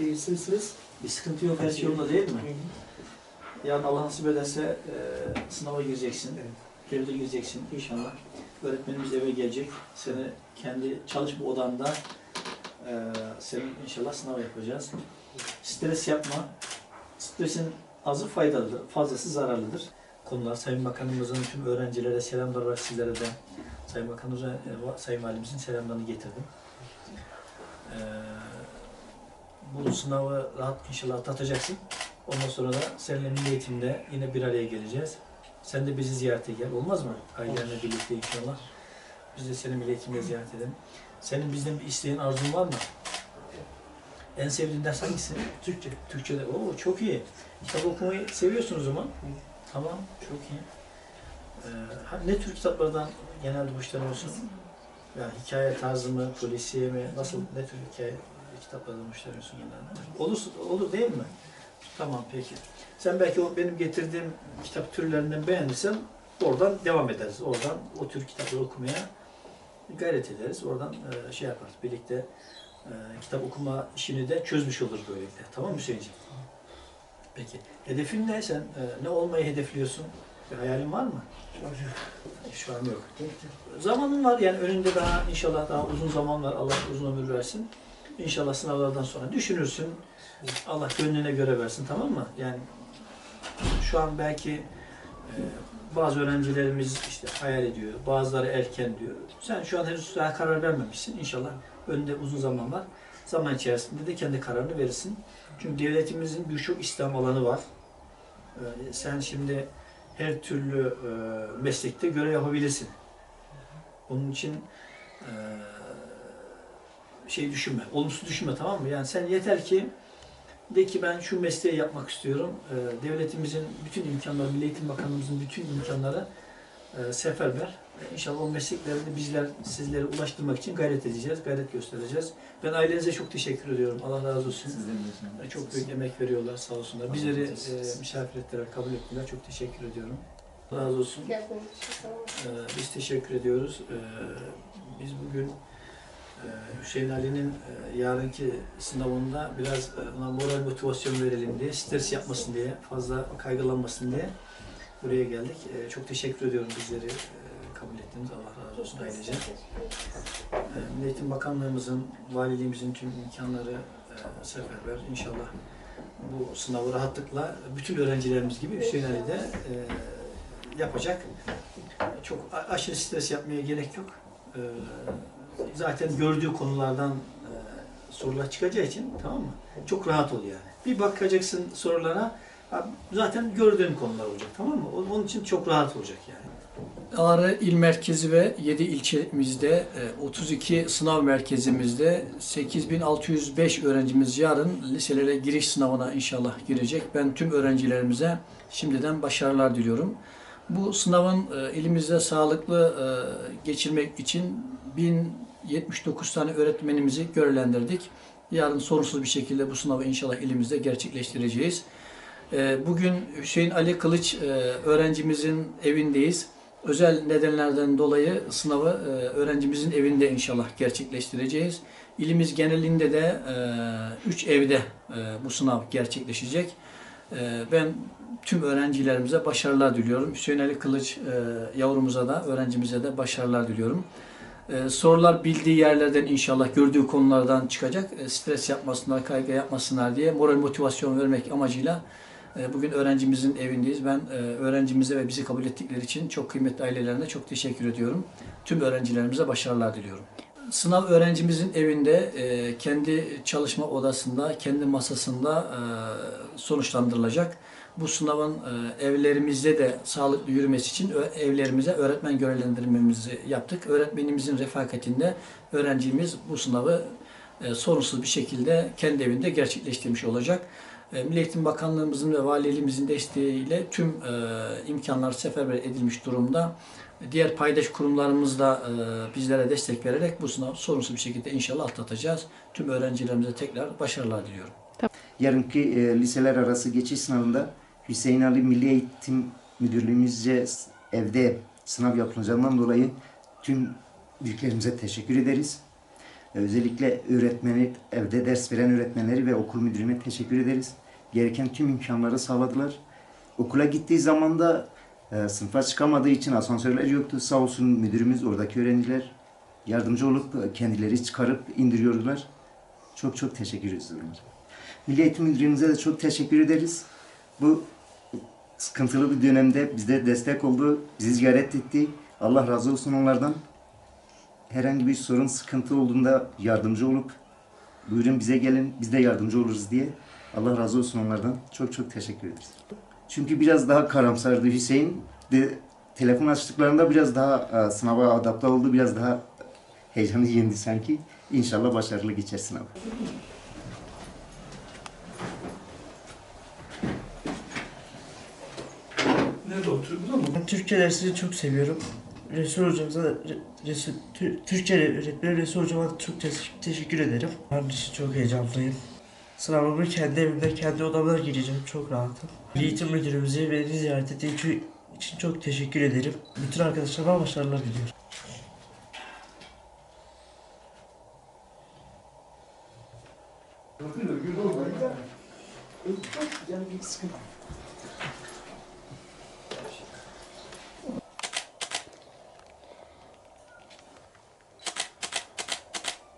İyisiniz siz? Bir sıkıntı yok, her şey yolunda değil mi? Yarın Allah nasip ederse e, sınava gireceksin. Evet. Devlete gireceksin inşallah. Öğretmenimiz eve gelecek. Seni kendi çalışma odanda e, senin inşallah sınav yapacağız. Stres yapma. Stresin azı faydalıdır, fazlası zararlıdır. Konular Sayın Bakanımızın tüm öğrencilere selamlar olarak sizlere de Sayın Bakanımıza, e, Sayın Valimizin selamlarını getirdim. E, bu sınavı rahat inşallah atlatacaksın. Ondan sonra da seninle milli eğitimde yine bir araya geleceğiz. Sen de bizi ziyarete gel. Olmaz mı? Ailenle birlikte inşallah. Biz de seni milli eğitimde ziyaret edelim. Senin bizden bir isteğin, arzun var mı? En sevdiğin ders hangisi? Türkçe. Türkçe'de. Oo çok iyi. Kitap okumayı seviyorsun o zaman. Tamam, çok iyi. Ee, ne tür kitaplardan genelde hoşlanıyorsun? Yani hikaye tarzı mı, polisiye mi, nasıl, ne tür hikaye kitaplardan hoşlanıyorsun genelde? Olur, olur değil mi? Tamam, peki. Sen belki o benim getirdiğim kitap türlerinden beğenirsen oradan devam ederiz. Oradan o tür kitapları okumaya gayret ederiz. Oradan e, şey yaparız, birlikte e, kitap okuma işini de çözmüş oluruz böylelikle. Tamam mı Hüseyin'ciğim? Peki. Hedefin ne? Sen e, ne olmayı hedefliyorsun? Bir hayalin var mı? Şu an yok. Zamanın var yani önünde daha inşallah daha uzun zaman var. Allah uzun ömür versin. İnşallah sınavlardan sonra düşünürsün. Allah gönlüne göre versin tamam mı? Yani şu an belki e, bazı öğrencilerimiz işte hayal ediyor. Bazıları erken diyor. Sen şu an henüz daha karar vermemişsin. İnşallah önünde uzun zaman var. Zaman içerisinde de kendi kararını verirsin. Çünkü devletimizin birçok İslam alanı var. Ee, sen şimdi her türlü e, meslekte görev yapabilirsin. Onun için e, şey düşünme, olumsuz düşünme tamam mı? Yani sen yeter ki de ki ben şu mesleği yapmak istiyorum. E, devletimizin bütün imkanları, Milli Eğitim Bakanlığımızın bütün imkanları e, seferber. E, İnşallah o mesleklerini bizler sizlere ulaştırmak için gayret edeceğiz, gayret göstereceğiz. Ben ailenize çok teşekkür ediyorum. Allah razı olsun. E, Çok büyük emek veriyorlar sağ olsunlar. Bizleri e, misafir ettiler, kabul ettiler. Çok teşekkür ediyorum. Allah razı olsun. Ee, biz teşekkür ediyoruz. Ee, biz bugün Hüseyin Ali'nin e, yarınki sınavında biraz e, ona moral motivasyon verelim diye, stres yapmasın diye, fazla kaygılanmasın diye buraya geldik. E, çok teşekkür ediyorum bizleri e, kabul ettiğiniz. Allah razı olsun ailece. E, Milli Eğitim Bakanlığımızın, valiliğimizin tüm imkanları e, seferber. İnşallah bu sınavı rahatlıkla bütün öğrencilerimiz gibi Hüseyin Ali de e, yapacak. Çok aşırı stres yapmaya gerek yok. E, zaten gördüğü konulardan e, sorular çıkacağı için tamam mı? Çok rahat ol yani. Bir bakacaksın sorulara zaten gördüğün konular olacak tamam mı? Onun için çok rahat olacak yani. Ağrı İl Merkezi ve 7 ilçemizde, e, 32 sınav merkezimizde 8605 öğrencimiz yarın liselere giriş sınavına inşallah girecek. Ben tüm öğrencilerimize şimdiden başarılar diliyorum. Bu sınavın e, elimizde sağlıklı e, geçirmek için 1079 tane öğretmenimizi görevlendirdik. Yarın sorunsuz bir şekilde bu sınavı inşallah elimizde gerçekleştireceğiz. E, Bugün Hüseyin Ali Kılıç e, öğrencimizin evindeyiz. Özel nedenlerden dolayı sınavı e, öğrencimizin evinde inşallah gerçekleştireceğiz. İlimiz genelinde de 3 evde e, bu sınav gerçekleşecek. Ben tüm öğrencilerimize başarılar diliyorum. Hüseyin Ali Kılıç yavrumuza da, öğrencimize de başarılar diliyorum. E, Sorular bildiği yerlerden inşallah gördüğü konulardan çıkacak. E, Stres yapmasınlar, kaygı yapmasınlar diye moral motivasyon vermek amacıyla e, bugün öğrencimizin evindeyiz. Ben e, öğrencimize ve bizi kabul ettikleri için çok kıymetli ailelerine çok teşekkür ediyorum. Tüm öğrencilerimize başarılar diliyorum. Sınav öğrencimizin evinde e, kendi çalışma odasında, kendi masasında e, sonuçlandırılacak. Bu sınavın e, evlerimizde de sağlıklı yürümesi için evlerimize öğretmen görevlendirmemizi yaptık. Öğretmenimizin refakatinde öğrencimiz bu sınavı e, sorunsuz bir şekilde kendi evinde gerçekleştirmiş olacak. E, Milli Eğitim Bakanlığımızın ve valiliğimizin desteğiyle tüm e, imkanlar seferber edilmiş durumda. Diğer paydaş kurumlarımız da e, bizlere destek vererek bu sınavı sorunsuz bir şekilde inşallah atlatacağız. Tüm öğrencilerimize tekrar başarılar diliyorum. Yarınki e, liseler arası geçiş sınavında Hüseyin Ali Milli Eğitim Müdürlüğümüzce evde sınav yapılacağından dolayı tüm büyüklerimize teşekkür ederiz. Özellikle öğretmeni, evde ders veren öğretmenleri ve okul müdürüne teşekkür ederiz. Gereken tüm imkanları sağladılar. Okula gittiği zaman da e, sınıfa çıkamadığı için asansörler yoktu. Sağ olsun müdürümüz, oradaki öğrenciler yardımcı olup kendileri çıkarıp indiriyordular. Çok çok teşekkür ederiz onlara. Milli Eğitim Müdürlüğümüze de çok teşekkür ederiz. Bu sıkıntılı bir dönemde bize destek oldu, bizi ziyaret etti. Allah razı olsun onlardan. Herhangi bir sorun, sıkıntı olduğunda yardımcı olup buyurun bize gelin, biz de yardımcı oluruz diye. Allah razı olsun onlardan. Çok çok teşekkür ederiz. Çünkü biraz daha karamsardı Hüseyin. De, telefon açtıklarında biraz daha e, sınava adapte oldu, biraz daha heyecanı yendi sanki. İnşallah başarılı geçer sınavı. Nerede oturuyor? Burada mı? Türkçe dersini çok seviyorum. Resul hocamıza, Re- Resul, Tü- Türkçe öğretmeni Resul hocama da çok teşekkür ederim. Ben için çok heyecanlıyım. Sınavımı kendi evimde, kendi odamda gireceğim. Çok rahatım. Eğitim Müdürümüze beni ziyaret ettiği için için çok teşekkür ederim. Bütün arkadaşlarıma başarılar diliyorum. Canım bir sıkıntı.